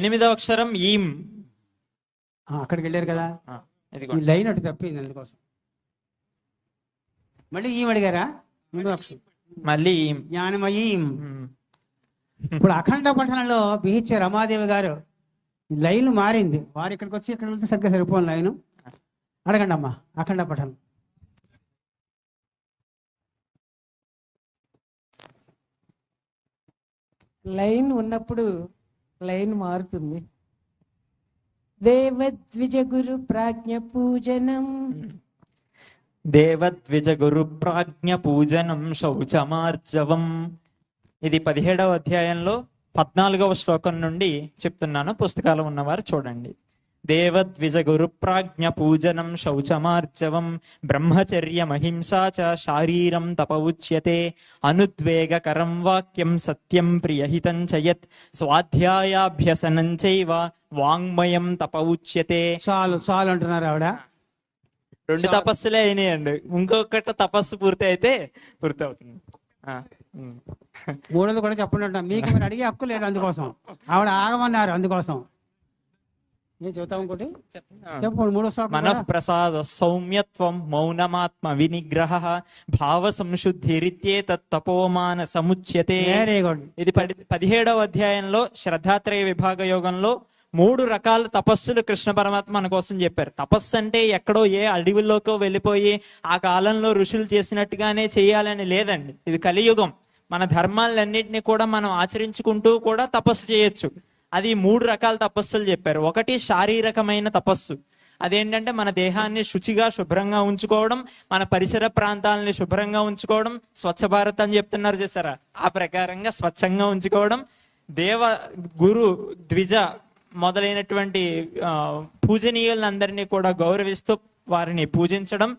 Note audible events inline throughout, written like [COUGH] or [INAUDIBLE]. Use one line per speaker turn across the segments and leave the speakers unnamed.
ఎనిమిదవ అక్షరం ఈం
ఆ, అక్కడికి వెళ్ళారు కదా? ఈ లైన్ అటు తప్పింది అందుకోసం. మళ్ళీ ఈం అడిగారా? మూడో అక్షరం.
మళ్ళీ ఈం
జ్ఞానమయీం. ఇప్పుడు అఖండ పఠనంలో బిహెచ్ రమాదేవి గారు ఈ లైన్ మారింది. వారు ఇక్కడికి వచ్చి ఇక్కడ వెళ్తే సరిగ్గా సరిపోను లైన్. అడగండి అమ్మా అఖండ పఠనం.
లైన్ ఉన్నప్పుడు లైన్ మారుతుంది. దేవద్విజ గురు ప్రాజ్ఞ పూజనం.
దేవద్విజ గురు ప్రాజ్ఞ పూజనం శౌచమార్జవం. ఇది పదిహేడవ అధ్యాయంలో పద్నాలుగవ శ్లోకం నుండి చెప్తున్నాను. పుస్తకాలు ఉన్నవారు చూడండి. దేవద్విజ గురు ప్రాజ్ఞ పూజనం శౌచమార్జవం. బ్రహ్మచర్యమహింసా చ శారీరం తప ఉచ్యతే అనుద్వేగకరం వాక్యం సత్యం ప్రియహితం చయత్ స్వాధ్యాయాభ్యసనం చైవ వాంగ్మయం తప ఉచ్యతే
చాలు చాలు అంటున్నారు ఆవిడ.
రెండు తపస్సులే అయినాయండి. ఇంకొకటి తపస్సు పూర్తి అయితే పూర్తి అవుతుంది.
మూడోది కూడా చెప్పండి మీకు మీరు అడిగే హక్కు లేదు అందుకోసం. ఆవిడ ఆగమన్నారు అందుకోసం. నేను చెబుతాం ఇంకోటి? చెప్పండి. మూడో శ్లోకం
మనః
కూడా.
ప్రసాద సౌమ్యత్వం మౌనమాత్మ వినిగ్రహ భావ సంశుద్ధిరిత్యేతత్ తపోమాన సముచ్యతే
వెరీ గుడ్
ఇది పది పదిహేడవ అధ్యాయంలో శ్రద్ధాత్రయ విభాగ యోగంలో మూడు రకాల తపస్సులు కృష్ణ పరమాత్మ మన కోసం చెప్పారు. తపస్సు అంటే ఎక్కడో ఏ అడవిలోకో వెళ్ళిపోయి ఆ కాలంలో ఋషులు చేసినట్టుగానే చేయాలని లేదండి. ఇది కలియుగం. మన ధర్మాలన్నింటినీ కూడా మనం ఆచరించుకుంటూ కూడా తపస్సు చేయొచ్చు. అది మూడు రకాల తపస్సులు చెప్పారు. ఒకటి శారీరకమైన తపస్సు. అదేంటంటే మన దేహాన్ని శుచిగా శుభ్రంగా ఉంచుకోవడం మన పరిసర ప్రాంతాలని శుభ్రంగా ఉంచుకోవడం. స్వచ్ఛ భారత్ అని చెప్తున్నారు చేశారా ఆ ప్రకారంగా స్వచ్ఛంగా ఉంచుకోవడం. దేవ గురు ద్విజ మొదలైనటువంటి పూజనీయులందరినీ కూడా గౌరవిస్తూ వారిని పూజించడం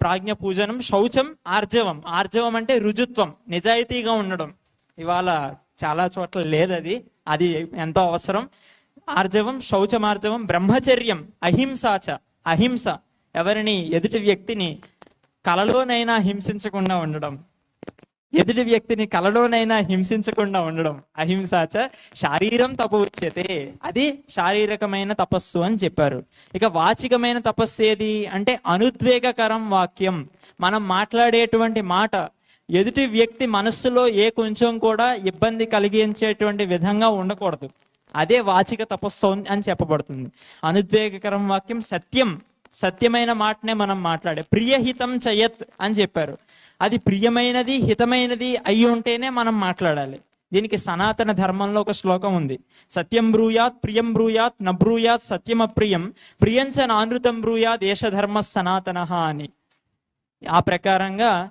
ప్రాజ్ఞ పూజనం శౌచం ఆర్జవం. ఆర్జవం అంటే రుజుత్వం నిజాయితీగా ఉండడం. ఇవాళ చాలా చోట్ల లేదది. అది ఎంతో అవసరం. ఆర్జవం శౌచమార్జవం బ్రహ్మచర్యం అహింసాచ అహింస. ఎవరిని ఎదుటి వ్యక్తిని కలలోనైనా హింసించకుండా ఉండడం. ఎదుటి వ్యక్తిని కలలోనైనా హింసించకుండా ఉండడం. అహింసాచ శారీరం తపవుచ్యతే అది శారీరకమైన తపస్సు అని చెప్పారు. ఇక వాచికమైన తపస్సు ఏది? అంటే అనుద్వేగకరం వాక్యం. మనం మాట్లాడేటువంటి మాట ఎదుటి వ్యక్తి మనస్సులో ఏ కొంచెం కూడా ఇబ్బంది కలిగించేటువంటి విధంగా ఉండకూడదు. అదే వాచిక తపస్సు అని చెప్పబడుతుంది. అనుద్వేగకరం వాక్యం సత్యం. సత్యమైన మాటనే మనం మాట్లాడే. ప్రియహితం చయత్ అని చెప్పారు. అది ప్రియమైనది హితమైనది అయి ఉంటేనే మనం మాట్లాడాలి. దీనికి సనాతన ధర్మంలో ఒక శ్లోకం ఉంది. సత్యం బ్రూయాత్ ప్రియం బ్రూయాత్ నబ్రూయాత్ సత్యం అప్రియం. ప్రియంచ నానృతం బ్రూయాత్ దేశధర్మ సనాతన అని. ఆ ప్రకారంగా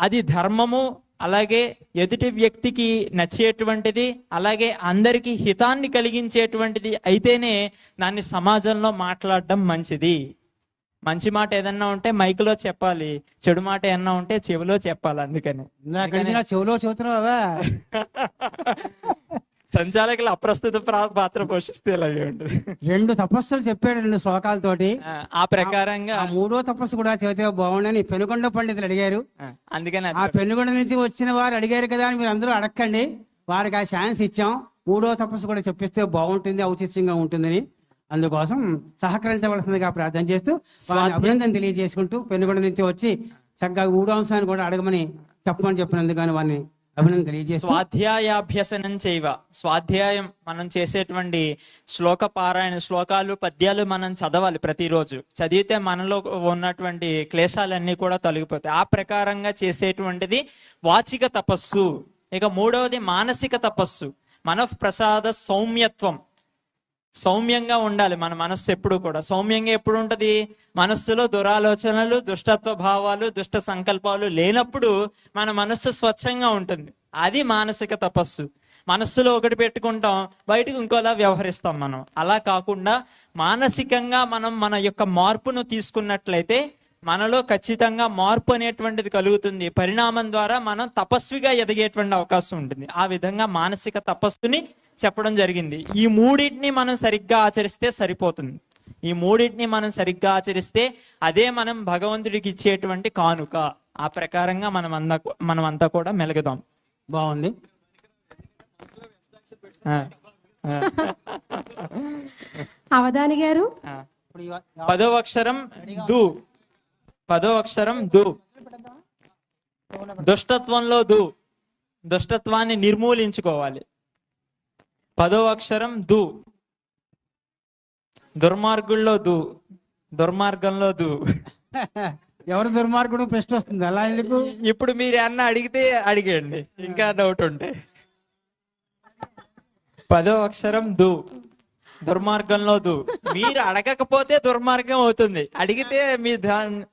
అది ధర్మము అలాగే ఎదుటి వ్యక్తికి నచ్చేటువంటిది అలాగే అందరికీ హితాన్ని కలిగించేటువంటిది అయితేనే దాన్ని సమాజంలో మాట్లాడడం మంచిది. మంచి మాట ఏదన్నా ఉంటే మైకులో చెప్పాలి చెడు మాట ఏదన్నా ఉంటే చెవిలో చెప్పాలి అందుకని.
చెవులో చెబుతున్నావా? [LAUGHS]
సంచాలకులు అప్రస్తుత ప్రా- పాత్ర పోషిస్తే ఉంటుంది?
రెండు తపస్సులు చెప్పాడు రెండు శ్లోకాలతోటి.
ఆ, ప్రకారంగా
మూడో తపస్సు కూడా చెబితే బాగుండని పెనుకొండ పండితులు అడిగారు.
అందుకని
ఆ పెనుగొండ నుంచి వచ్చిన వారు అడిగారు కదా అని మీరు అందరూ అడగండి వారికి ఆ ఛాన్స్ ఇచ్చాం. మూడో తపస్సు కూడా చెప్పిస్తే బాగుంటుంది ఔచిత్యంగా ఉంటుందని. అందుకోసం సహకరించవలసిందిగా ప్రార్థన చేస్తూ వారిని అభినందన తెలియజేసుకుంటూ పెనుగొండ నుంచి వచ్చి చక్కగా మూడో అంశాన్ని కూడా అడగమని చెప్పమని చెప్పినందుకు వారిని అభినందన తెలియజేస్తూ
స్వాధ్యాయాభ్యసనం చేయవ. స్వాధ్యాయం మనం చేసేటువంటి శ్లోక పారాయణ శ్లోకాలు పద్యాలు మనం చదవాలి ప్రతిరోజు. చదివితే మనలో ఉన్నటువంటి క్లేశాలన్నీ కూడా తొలగిపోతాయి. ఆ ప్రకారంగా చేసేటువంటిది వాచిక తపస్సు. ఇక మూడవది మానసిక తపస్సు. మనఃప్రసాద సౌమ్యత్వం. సౌమ్యంగా ఉండాలి మన మనస్సు ఎప్పుడు కూడా. సౌమ్యంగా ఎప్పుడు ఉంటుంది? మనస్సులో దురాలోచనలు దుష్టత్వ భావాలు దుష్ట సంకల్పాలు లేనప్పుడు మన మనస్సు స్వచ్ఛంగా ఉంటుంది. అది మానసిక తపస్సు. మనస్సులో ఒకటి పెట్టుకుంటాం బయటకు ఇంకోలా వ్యవహరిస్తాం మనం. అలా కాకుండా మానసికంగా మనం మన యొక్క మార్పును తీసుకున్నట్లయితే మనలో ఖచ్చితంగా మార్పు అనేటువంటిది కలుగుతుంది. పరిణామం ద్వారా మనం తపస్విగా ఎదిగేటువంటి అవకాశం ఉంటుంది. ఆ విధంగా మానసిక తపస్సుని చెప్పడం జరిగింది. ఈ మూడింటిని మనం సరిగ్గా ఆచరిస్తే సరిపోతుంది. ఈ మూడింటిని మనం సరిగ్గా ఆచరిస్తే అదే మనం భగవంతుడికి ఇచ్చేటువంటి కానుక. ఆ ప్రకారంగా మనం అందా మనం అంతా కూడా మెలుగుదాం.
బాగుంది.
అవధాని గారు?
పదో అక్షరం దు. పదో అక్షరం దు. దుష్టత్వంలో దు. దుష్టత్వాన్ని నిర్మూలించుకోవాలి. పదో అక్షరం దు. దుర్మార్గుల్లో దు. దుర్మార్గంలో దు. [LAUGHS]
ఎవరు దుర్మార్గుడు? ప్రశ్న వస్తుంది. అలా ఎందుకు?
ఇప్పుడు మీరు అన్న అడిగితే అడిగండి ఇంకా డౌట్ ఉంటే. పదో అక్షరం దు. దుర్మార్గంలో దు. మీరు అడగకపోతే దుర్మార్గం అవుతుంది. అడిగితే మీ దాన్ని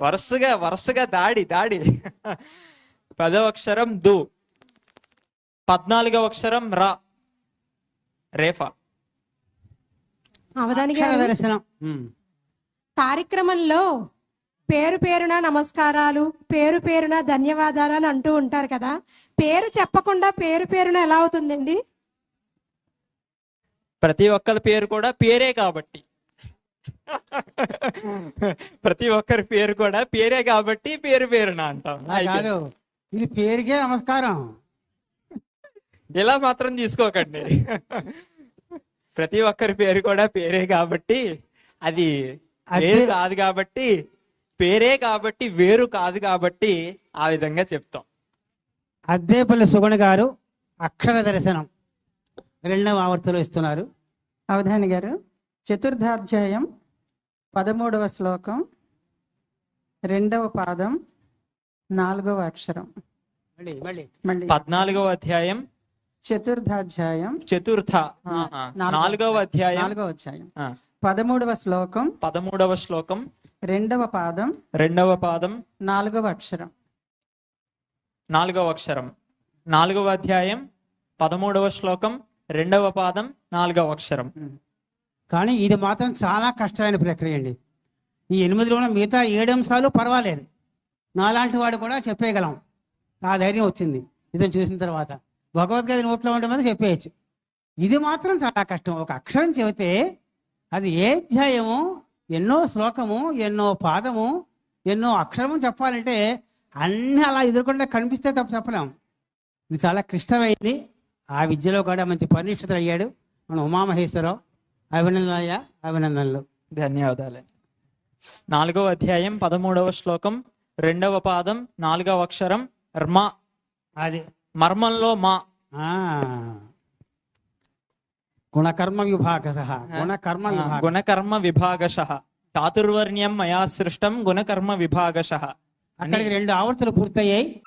వరుసగా వరుసగా దాడి దాడి. పదో అక్షరం దు. పద్నాలుగవ అక్షరం రా. రేఫా.
కార్యక్రమంలో పేరు పేరున నమస్కారాలు పేరు పేరున ధన్యవాదాలు అని అంటూ ఉంటారు కదా. పేరు చెప్పకుండా పేరు పేరున ఎలా అవుతుందండి?
ప్రతి ఒక్కరి పేరు కూడా పేరే కాబట్టి. ప్రతి ఒక్కరి పేరు కూడా పేరే కాబట్టి పేరు పేరున అంటాం.
ఇది పేరుకే నమస్కారం.
ఇలా మాత్రం తీసుకోకండి. ప్రతి ఒక్కరి పేరు కూడా పేరే కాబట్టి అది వేరు
అదే-
కాదు కాబట్టి పేరే కాబట్టి వేరు కాదు కాబట్టి ఆ విధంగా చెప్తాం.
అద్దేపల్లి సుగుణ గారు అక్షర దర్శనం రెండవ ఆవర్తలో ఇస్తున్నారు.
అవధాని గారు చతుర్థాధ్యాయం పదమూడవ శ్లోకం రెండవ పాదం నాలుగవ అక్షరం.
పద్నాలుగవ అధ్యాయం.
చతుర్థాధ్యాయం.
చతుర్థ.
నాలుగవ
నాలుగవ అధ్యాయం.
నాలుగవ అధ్యాయం. పదమూడవ శ్లోకం.
పదమూడవ శ్లోకం.
రెండవ పాదం.
రెండవ పాదం.
నాలుగవ అక్షరం.
నాలుగవ అక్షరం. నాలుగవ అధ్యాయం. పదమూడవ శ్లోకం. రెండవ పాదం. నాలుగవ అక్షరం.
కానీ ఇది మాత్రం చాలా కష్టమైన ప్రక్రియ అండి. ఈ ఎనిమిదిలో మిగతా ఏడు అంశాలు పర్వాలేదు. నాలాంటి వాడు కూడా చెప్పేయగలం. నా ధైర్యం వచ్చింది. ఇదని చూసిన తర్వాత. భగవద్గీత నోట్లో ఉండే మీద చెప్పేయచ్చు. ఇది మాత్రం చాలా కష్టం. ఒక అక్షరం చెబితే అది ఏ అధ్యాయము ఎన్నో శ్లోకము ఎన్నో పాదము ఎన్నో అక్షరము చెప్పాలంటే అన్నీ అలా ఎదుర్కొంటే కనిపిస్తే తప్ప చెప్పలేము ఇది చాలా క్లిష్టమైంది. ఆ విద్యలో కూడా మంచి పరినిష్ఠత అయ్యాడు. మన ఉమామహేశ్వరరావు. అభినందనయ్య. అభినందనలు.
ధన్యవాదాలు. నాలుగవ అధ్యాయం పదమూడవ శ్లోకం. రెండవ పాదం నాలుగవ అక్షరం ర్మ.
అది.
మర్మంలో మా.
గుణకర్మ విభాగ గుణకర్మ
గుణకర్మ విభాగశ. చాతుర్వర్ణ్యం మయా సృష్టం గుణకర్మ విభాగశ.
అక్కడికి రెండు ఆవర్తులు పూర్తయ్యాయి.